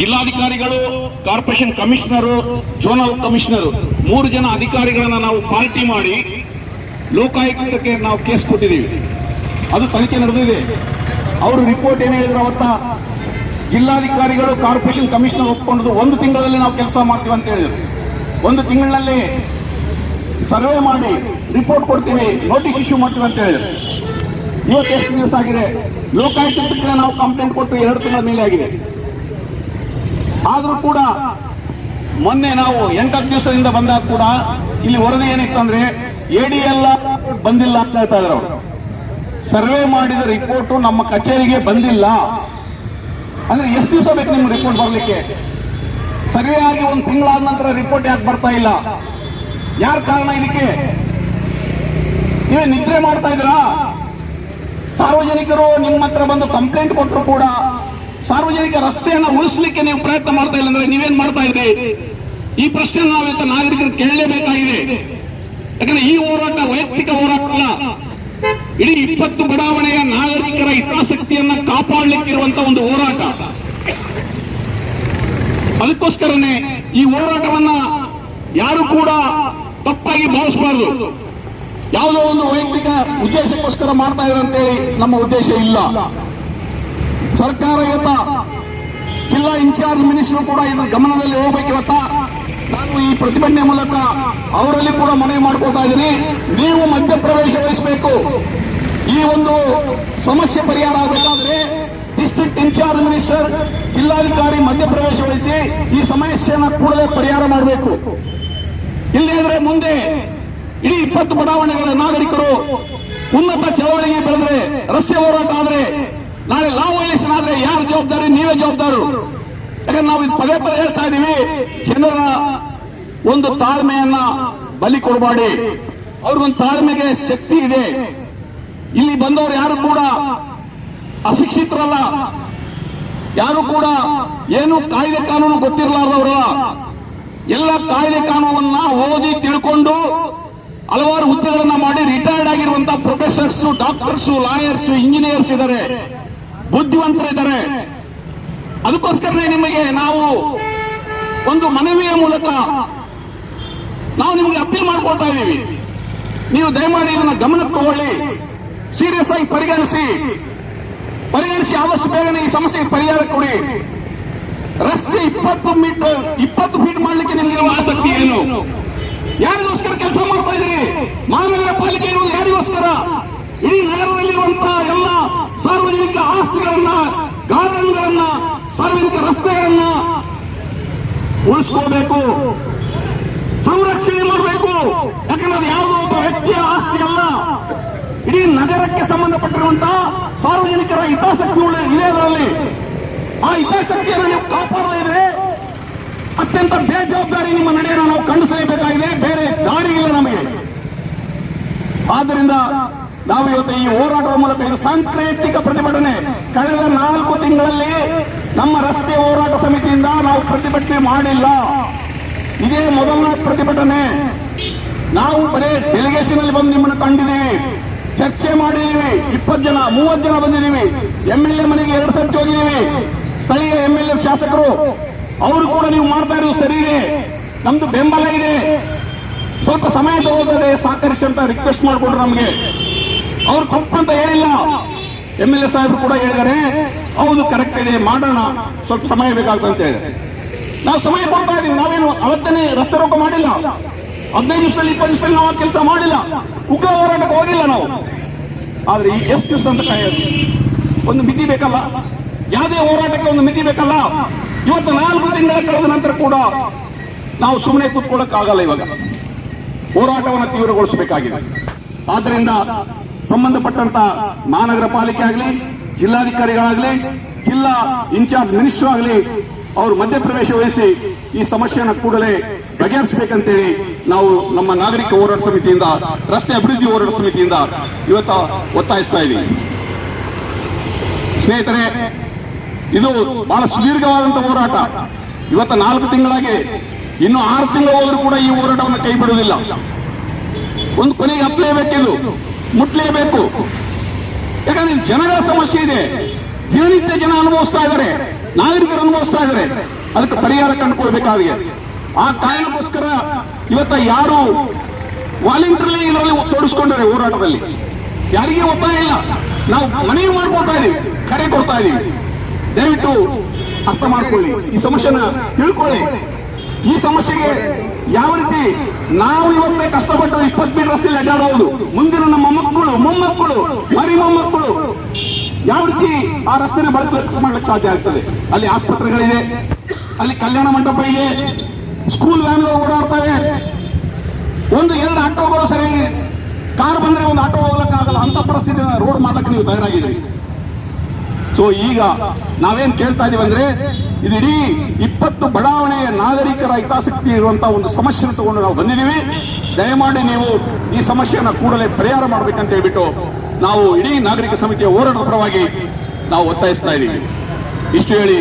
ಜಿಲ್ಲಾಧಿಕಾರಿಗಳು, corporation commissioner zonal commissioner, ಮೂರು ಜನ ಅಧಿಕಾರಿಗಳನ್ನ ನಾವು ಪಾರ್ಟಿ ಮಾಡಿ ಲೋಕಾಯುಕ್ತಕ್ಕೆ ನಾವು ಕೇಸ್ ಕೊಟ್ಟಿದ್ದೀವಿ. ಅದು ತನಿಖೆ ನಡೆದಿದೆ. ಅವರು ರಿಪೋರ್ಟ್ ಏನು ಹೇಳಿದ್ರು ಅವತ್ತ? ಜಿಲ್ಲಾಧಿಕಾರಿಗಳು, ಕಾರ್ಪೊರೇಷನ್ ಕಮಿಷನರ್ ಒಪ್ಕೊಂಡು ಒಂದು ತಿಂಗಳಲ್ಲಿ ನಾವು ಕೆಲಸ ಮಾಡ್ತೀವಿ ಅಂತ ಹೇಳಿದರು. ಒಂದು ತಿಂಗಳಿನಲ್ಲಿ ಸರ್ವೆ ಮಾಡಿ ರಿಪೋರ್ಟ್ ಕೊಡ್ತೀವಿ, ನೋಟಿಸ್ ಇಶ್ಯೂ ಮಾಡ್ತೀವಿ ಅಂತ ಹೇಳಿದರು. ಇವತ್ತು ಎಷ್ಟು ದಿವಸ ಆಗಿದೆ? ಲೋಕಾಯುಕ್ತಕ್ಕೆ ನಾವು ಕಂಪ್ಲೇಂಟ್ ಕೊಟ್ಟು ಎರಡು ತಿಂಗಳ ಮೇಲೆ ಆಗಿದೆ. ಆದರೂ ಕೂಡ ಮೊನ್ನೆ ನಾವು ಎಂಟತ್ತು ದಿವಸದಿಂದ ಬಂದಾಗ ಕೂಡ ಇಲ್ಲಿ ವರದಿ ಏನಿತ್ತು ಅಂದ್ರೆ ಎಡಿ ಎಲ್ಲ ಬಂದಿಲ್ಲ ಅಂತ ಹೇಳ್ತಾ ಇದ್ರು ಅವರು. ಸರ್ವೆ ಮಾಡಿದ ರಿಪೋರ್ಟ್ ನಮ್ಮ ಕಚೇರಿಗೆ ಬಂದಿಲ್ಲ. ಅಂದ್ರೆ ಎಷ್ಟು ದಿವಸ ಬೇಕು ನಿಮ್ಗೆ ರಿಪೋರ್ಟ್ ಬರ್ಲಿಕ್ಕೆ? ಸರ್ವೆ ಆಗಿ ಒಂದು ತಿಂಗಳಾದ ನಂತರ ರಿಪೋರ್ಟ್ ಯಾಕೆ ಬರ್ತಾ ಇಲ್ಲ? ಯಾರ ಕಾರಣ ಇದಕ್ಕೆ? ನೀವೇ ನಿದ್ರೆ ಮಾಡ್ತಾ ಇದ್ದೀರಾ? ಸಾರ್ವಜನಿಕರು ನಿಮ್ಮ ಹತ್ರ ಬಂದು ಕಂಪ್ಲೇಂಟ್ ಕೊಟ್ಟರು ಕೂಡ ಸಾರ್ವಜನಿಕ ರಸ್ತೆಯನ್ನ ಉಳಿಸ್ಲಿಕ್ಕೆ ನೀವು ಪ್ರಯತ್ನ ಮಾಡ್ತಾ ಇಲ್ಲ ಅಂದ್ರೆ ನೀವೇನ್ ಮಾಡ್ತಾ ಇದ್ದೀರಿ? ಈ ಪ್ರಶ್ನೆ ನಾವು ನಾಗರಿಕರು ಕೇಳಲೇಬೇಕಾಗಿದೆ. ಯಾಕಂದ್ರೆ ಈ ಹೋರಾಟ ವೈಯಕ್ತಿಕ ಹೋರಾಟ ಅಲ್ಲ. ಇಡೀ ಇಪ್ಪತ್ತು ಬಡಾವಣೆಯ ನಾಗರಿಕರ ಹಿತಾಸಕ್ತಿಯನ್ನ ಕಾಪಾಡಲಿಕ್ಕಿರುವಂತ ಒಂದು ಹೋರಾಟ. ಅದಕ್ಕೋಸ್ಕರನೇ ಈ ಹೋರಾಟವನ್ನ ಯಾರು ಕೂಡ ತಪ್ಪಾಗಿ ಭಾವಿಸಬಾರದು. ಯಾವುದೋ ಒಂದು ವೈಯಕ್ತಿಕ ಉದ್ದೇಶಕ್ಕೋಸ್ಕರ ಮಾಡ್ತಾ ಇದ್ದಾರೆ ಅಂತೇಳಿ ನಮ್ಮ ಉದ್ದೇಶ ಇಲ್ಲ. ಸರ್ಕಾರ ಇವತ್ತ ಜಿಲ್ಲಾ ಇನ್ಚಾರ್ಜ್ ಮಿನಿಸ್ಟರ್ ಕೂಡ ಇದರ ಗಮನದಲ್ಲಿ ಹೋಗ್ಬೇಕು ಇವತ್ತ. ನಾನು ಈ ಪ್ರತಿಭಟನೆ ಮೂಲಕ ಅವರಲ್ಲಿ ಕೂಡ ಮನವಿ ಮಾಡ್ಕೊಳ್ತಾ ಇದ್ದೀನಿ. ನೀವು ಮಧ್ಯಪ್ರವೇಶ ವಹಿಸಬೇಕು. ಈ ಒಂದು ಸಮಸ್ಯೆ ಪರಿಹಾರ ಆಗಬೇಕಾದ್ರೆ ಡಿಸ್ಟ್ರಿಕ್ಟ್ ಇನ್ಚಾರ್ಜ್ ಮಿನಿಸ್ಟರ್, ಜಿಲ್ಲಾಧಿಕಾರಿ ಮಧ್ಯಪ್ರವೇಶ ವಹಿಸಿ ಈ ಸಮಸ್ಯೆಯನ್ನು ಕೂಡಲೇ ಪರಿಹಾರ ಮಾಡಬೇಕು. ಇಲ್ಲದ್ರೆ ಮುಂದೆ ಇಡೀ ಇಪ್ಪತ್ತು ಬಡಾವಣೆಗಳ ನಾಗರಿಕರು ಉನ್ನತ ಚಳವಳಿಗೆ ಬೆಳೆದ್ರೆ ರಸ್ತೆ ಹೋರಾಟ ಆದ್ರೆ ನಾಳೆ ಲಾ ವೈಲೇಷನ್ ಆದ್ರೆ ಯಾರು ಜವಾಬ್ದಾರಿ? ನೀವೇ ಜವಾಬ್ದಾರು. ಯಾಕಂದ್ರೆ ನಾವು ಇದು ಪದೇ ಪದೇ ಹೇಳ್ತಾ ಇದೀವಿ ಜನರ ಒಂದು ತಾಳ್ಮೆಯನ್ನ ಬಲಿ ಕೊಡಬೇಡಿ ಅವ್ರಿಗೊಂದು ತಾಳ್ಮೆಗೆ ಶಕ್ತಿ ಇದೆ. ಇಲ್ಲಿ ಬಂದವರು ಯಾರು ಕೂಡ ಅಶಿಕ್ಷಿತರಲ್ಲ. ಯಾರು ಕೂಡ ಏನು ಕಾಯ್ದೆ ಕಾನೂನು ಗೊತ್ತಿರಲಾರ್ದವರಲ್ಲ. ಎಲ್ಲ ಕಾಯ್ದೆ ಕಾನೂನನ್ನ ಓದಿ ತಿಳ್ಕೊಂಡು ಹಲವಾರು ಹುದ್ದೆಗಳನ್ನ ಮಾಡಿ ರಿಟೈರ್ಡ್ ಆಗಿರುವಂತಹ ಪ್ರೊಫೆಸರ್ಸ್ ಡಾಕ್ಟರ್ಸ್ ಲಾಯರ್ಸ್ ಇಂಜಿನಿಯರ್ಸ್ ಇದ್ದಾರೆ ಬುದ್ಧಿವಂತರಿದ್ದಾರೆ. ಅದಕ್ಕೋಸ್ಕರನೇ ನಿಮಗೆ ನಾವು ಒಂದು ಮನವಿಯ ಮೂಲಕ ನಾವು ನಿಮಗೆ ಅಪೀಲ್ ಮಾಡ್ಕೊಳ್ತಾ ಇದ್ದೀವಿ. ನೀವು ದಯಮಾಡಿ ಇದನ್ನ ಗಮನಕ್ಕೆ ತಗೊಳ್ಳಿ. ಸೀರಿಯಸ್ ಆಗಿ ಪರಿಗಣಿಸಿ. ಪರಿಗಣಿಸಿ ಆದಷ್ಟು ಬೇಗನೆ ಈ ಸಮಸ್ಯೆಗೆ ಪರಿಹಾರ ಕೊಡಿ. ರಸ್ತೆ ಇಪ್ಪತ್ತು ಮೀಟರ್, ಇಪ್ಪತ್ತು ಫೀಟ್ ಮಾಡ್ಲಿಕ್ಕೆ ನಿಮಗೆ ಆಸಕ್ತಿ ಏನು? ಯಾರಿಗೋಸ್ಕರ ಕೆಲಸ ಮಾಡ್ತಾ ಇದ್ರಿ ಮಹಾನಗರ ಪಾಲಿಕೆ ಇರುವುದು ಯಾರಿಗೋಸ್ಕರ? ಇಡೀ ನಗರದಲ್ಲಿರುವಂತಹ ಎಲ್ಲ ಸಾರ್ವಜನಿಕ ಆಸ್ತಿಗಳನ್ನ, ಗಾರ್ಡನ್ಗಳನ್ನ, ಸಾರ್ವಜನಿಕ ರಸ್ತೆಗಳನ್ನ ಉಳಿಸ್ಕೋಬೇಕು. ಸಂರಕ್ಷಣೆ ಮಾಡಬೇಕು. ಯಾಕಂದ್ರೆ ಅದು ಯಾವುದೋ ಒಬ್ಬ ವ್ಯಕ್ತಿಯ ಆಸ್ತಿ ಅಲ್ಲ. ಇಡೀ ನಗರಕ್ಕೆ ಸಂಬಂಧಪಟ್ಟಿರುವಂತಹ ಸಾರ್ವಜನಿಕರ ಹಿತಾಸಕ್ತಿ ಇದೆ ಅದರಲ್ಲಿ. ಆ ಹಿತಾಸಕ್ತಿಯನ್ನು ನೀವು ಕಾಪಾಡದೇ ಇದ್ರೆ ಅತ್ಯಂತ ಬೇಜವಾಬ್ದಾರಿ ನಿಮ್ಮ ನಡೆಯನ್ನು ನಾವು ಕಂಡುಸಲೇಬೇಕಾಗಿದೆ ಬೇರೆ ದಾರಿ ಇಲ್ಲ ನಮಗೆ. ಆದ್ದರಿಂದ ನಾವು ಇವತ್ತು ಈ ಹೋರಾಟದ ಮೂಲಕ ಇದು ಸಾಂಕೇತಿಕ ಪ್ರತಿಭಟನೆ. ಕಳೆದ ನಾಲ್ಕು ತಿಂಗಳಲ್ಲಿ ನಮ್ಮ ರಸ್ತೆ ಹೋರಾಟ ಸಮಿತಿಯಿಂದ ನಾವು ಪ್ರತಿಭಟನೆ ಮಾಡಿಲ್ಲ. ಇದೇ ಮೊದಲ ಪ್ರತಿಭಟನೆ. ನಾವು ಬರೀ ಡೆಲಿಗೇಷನ್ ಅಲ್ಲಿ ಬಂದು ನಿಮ್ಮನ್ನು ಕಂಡಿದ್ದೀವಿ. ಚರ್ಚೆ ಮಾಡಿದ್ದೀವಿ. ಇಪ್ಪತ್ತು ಜನ, ಮೂವತ್ತು ಜನ ಬಂದಿದ್ದೀವಿ. ಎಂ ಎಲ್ ಎ ಮನೆಗೆ ಎರಡು ಸರ್ತಿ ಹೋಗಿದ್ದೀವಿ. ಸ್ಥಳೀಯ ಎಂ ಎಲ್ ಎ ಶಾಸಕರು, ಅವರು ಕೂಡ ನೀವು ಮಾಡ್ತಾ ಇರೋದು ಸರಿ ನಮ್ದು ಬೆಂಬಲ ಇದೆ. ಸ್ವಲ್ಪ ಸಮಯ ತಗೊಳ್ತದೆ ಸಹಕರಿಸಿ ಅಂತ ರಿಕ್ವೆಸ್ಟ್ ಮಾಡಿಕೊಟ್ರು ನಮಗೆ. ಅವ್ರು ತಪ್ಪು ಅಂತ ಹೇಳಿಲ್ಲ ಎಂ ಎಲ್ ಎ ಸಾಹೇಬರು ಕೂಡ ಹೇಳಿದ್ದಾರೆ ಹೌದು ಕರೆಕ್ಟ್ ಇದೆ, ಮಾಡೋಣ. ಸ್ವಲ್ಪ ಸಮಯ ಬೇಕಾಗ್ತದೆ ಅಂತ ಹೇಳಿದ್ರೆ ನಾವು ಸಮಯ ಕೊಡ್ತಾ ಇದೀವಿ ನಾವೇನು ಅವತ್ತನೇ ರಸ್ತೆ ರೋಕ ಮಾಡಿಲ್ಲ. ಹದಿನೈದು ದಿವಸದಲ್ಲಿ, ಇಪ್ಪತ್ತು ದಿವಸದಲ್ಲಿ ನಾವು ಕೆಲಸ ಮಾಡಿಲ್ಲ. ಉಗ್ರ ಹೋರಾಟಕ್ಕೆ ಹೋಗಿಲ್ಲ ನಾವು. ಆದ್ರೆ ಈ ಎಷ್ಟು ದಿವಸ ಅಂತ ಕಾಯೋದು ಒಂದು ಮಿತಿ ಬೇಕಲ್ಲ? ಯಾವುದೇ ಹೋರಾಟಕ್ಕೆ ಒಂದು ಮಿತಿ ಬೇಕಲ್ಲ? ಇವತ್ತು ನಾಲ್ಕು ತಿಂಗಳ ಕಳೆದ ನಂತರ ಕೂಡ ನಾವು ಸುಮ್ಮನೆ ಕೂತ್ಕೊಳ್ಳಕ್ಕಾಗಲ್ಲ ಇವಾಗ. ಹೋರಾಟವನ್ನು ತೀವ್ರಗೊಳಿಸಬೇಕಾಗಿದೆ. ಆದ್ದರಿಂದ ಸಂಬಂಧಪಟ್ಟಂತ ಮಹಾನಗರ ಪಾಲಿಕೆ ಆಗಲಿ, ಜಿಲ್ಲಾಧಿಕಾರಿಗಳಾಗಲಿ, ಜಿಲ್ಲಾ ಇನ್ಚಾರ್ಜ್ ಮಿನಿಸ್ಟರ್ ಆಗಲಿ ಅವರು ಮಧ್ಯಪ್ರವೇಶ ವಹಿಸಿ ಈ ಸಮಸ್ಯೆಯನ್ನು ಕೂಡಲೇ ಬಗೆಹರಿಸಬೇಕಂತೇಳಿ ನಾವು ನಮ್ಮ ನಾಗರಿಕ ಹೋರಾಟ ಸಮಿತಿಯಿಂದ, ರಸ್ತೆ ಅಭಿವೃದ್ಧಿ ಹೋರಾಟ ಸಮಿತಿಯಿಂದ ಇವತ್ತು ಒತ್ತಾಯಿಸ್ತಾ ಇದ್ದೀವಿ. ಸ್ನೇಹಿತರೆ, ಇದು ಬಹಳ ಸುದೀರ್ಘವಾದಂತಹ ಹೋರಾಟ. ಇವತ್ತು ನಾಲ್ಕು ತಿಂಗಳಾಗಿ, ಇನ್ನು ಆರು ತಿಂಗಳು ಹೋದರೂ ಕೂಡ ಈ ಹೋರಾಟವನ್ನು ಕೈ ಬಿಡುವುದಿಲ್ಲ. ಒಂದು ಕೊನೆಗೆ ಹತ್ತಲೇಬೇಕಿದು. ಮುಟ್ಲೇಬೇಕು. ಯಾಕಂದ್ರೆ ಜನರ ಸಮಸ್ಯೆ ಇದೆ. ದಿನನಿತ್ಯ ಜನ ಅನುಭವಿಸ್ತಾ ಇದ್ದಾರೆ. ನಾಗರಿಕರು ಅನುಭವಿಸ್ತಾ ಇದ್ದಾರೆ. ಅದಕ್ಕೆ ಪರಿಹಾರ ಕಂಡುಕೊಳ್ಬೇಕಾಗಿದೆ. ಆ ಕಾರಣಕ್ಕೋಸ್ಕರ ಇವತ್ತ ಯಾರು ವಾಲಂಟಿಯರ್ಲಿ ಇದರಲ್ಲಿ ತೋರಿಸ್ಕೊಂಡ್ರೆ ಹೋರಾಟದಲ್ಲಿ? ಯಾರಿಗೆ ಒಪ್ಪಾಯ ಇಲ್ಲ. ನಾವು ಮನವಿ ಮಾಡ್ಕೊಳ್ತಾ ಇದೀವಿ ಕರೆ ಕೊಡ್ತಾ ಇದೀವಿ ದಯವಿಟ್ಟು ಅರ್ಥ ಮಾಡ್ಕೊಳ್ಳಿ. ಈ ಸಮಸ್ಯೆನ ತಿಳ್ಕೊಳ್ಳಿ. ಈ ಸಮಸ್ಯೆಗೆ ಯಾವ ರೀತಿ ನಾವು ಇವತ್ತೇ ಕಷ್ಟಪಟ್ಟು ಇಪ್ಪತ್ತು ಮೀಟರ್ ರಸ್ತೆಯಲ್ಲಿ ಅಡ್ಡಾಡಬಹುದು ಮುಂದಿನ ನಮ್ಮ ಮಕ್ಕಳು ಮೊಮ್ಮಕ್ಕಳು, ಮರಿ ಮೊಮ್ಮಕ್ಕಳು ಯಾವ ರೀತಿ ಆ ರಸ್ತೆನ ಬಳಕೆ ಮಾಡ್ಲಿಕ್ಕೆ ಸಾಧ್ಯ ಆಗ್ತದೆ? ಅಲ್ಲಿ ಆಸ್ಪತ್ರೆಗಳಿದೆ, ಅಲ್ಲಿ ಕಲ್ಯಾಣ ಮಂಟಪ ಇದೆ ಸ್ಕೂಲ್ ವ್ಯಾನ್ಗಳು ಓಡಾಡ್ತವೆ. ಒಂದು ಎರಡು ಆಟೋಗಳು ಸರಿ ಕಾರ್ ಬಂದ್ರೆ ಒಂದು ಆಟೋ ಹೋಗ್ಲಕ್ಕಾಗಲ್ಲ. ಅಂತ ಪರಿಸ್ಥಿತಿ ರೋಡ್ ಮಾಡ್ಲಿಕ್ಕೆ ನೀವು ತಯಾರಾಗಿದ್ದೀರಿ. ಸೊ ಈಗ ನಾವೇನ್ ಕೇಳ್ತಾ ಇದೀವಿ ಅಂದ್ರೆ ಇದಿಡೀ ಇಪ್ಪತ್ತು ಬಡಾವಣೆಯ ನಾಗರಿಕರ ಹಿತಾಸಕ್ತಿ ಇರುವಂತಹ ಒಂದು ಸಮಸ್ಯೆ ತಗೊಂಡು ನಾವು ಬಂದಿದ್ದೀವಿ. ದಯಮಾಡಿ ನೀವು ಈ ಸಮಸ್ಯೆಯನ್ನು ಕೂಡಲೇ ಪರಿಹಾರ ಮಾಡ್ಬೇಕಂತ ಹೇಳ್ಬಿಟ್ಟು ನಾವು ಇಡೀ ನಾಗರಿಕ ಸಮಿತಿಯ ಹೋರಾಟದ ಪರವಾಗಿ ನಾವು ಒತ್ತಾಯಿಸ್ತಾ ಇದ್ದೀವಿ ಇಷ್ಟು ಹೇಳಿ.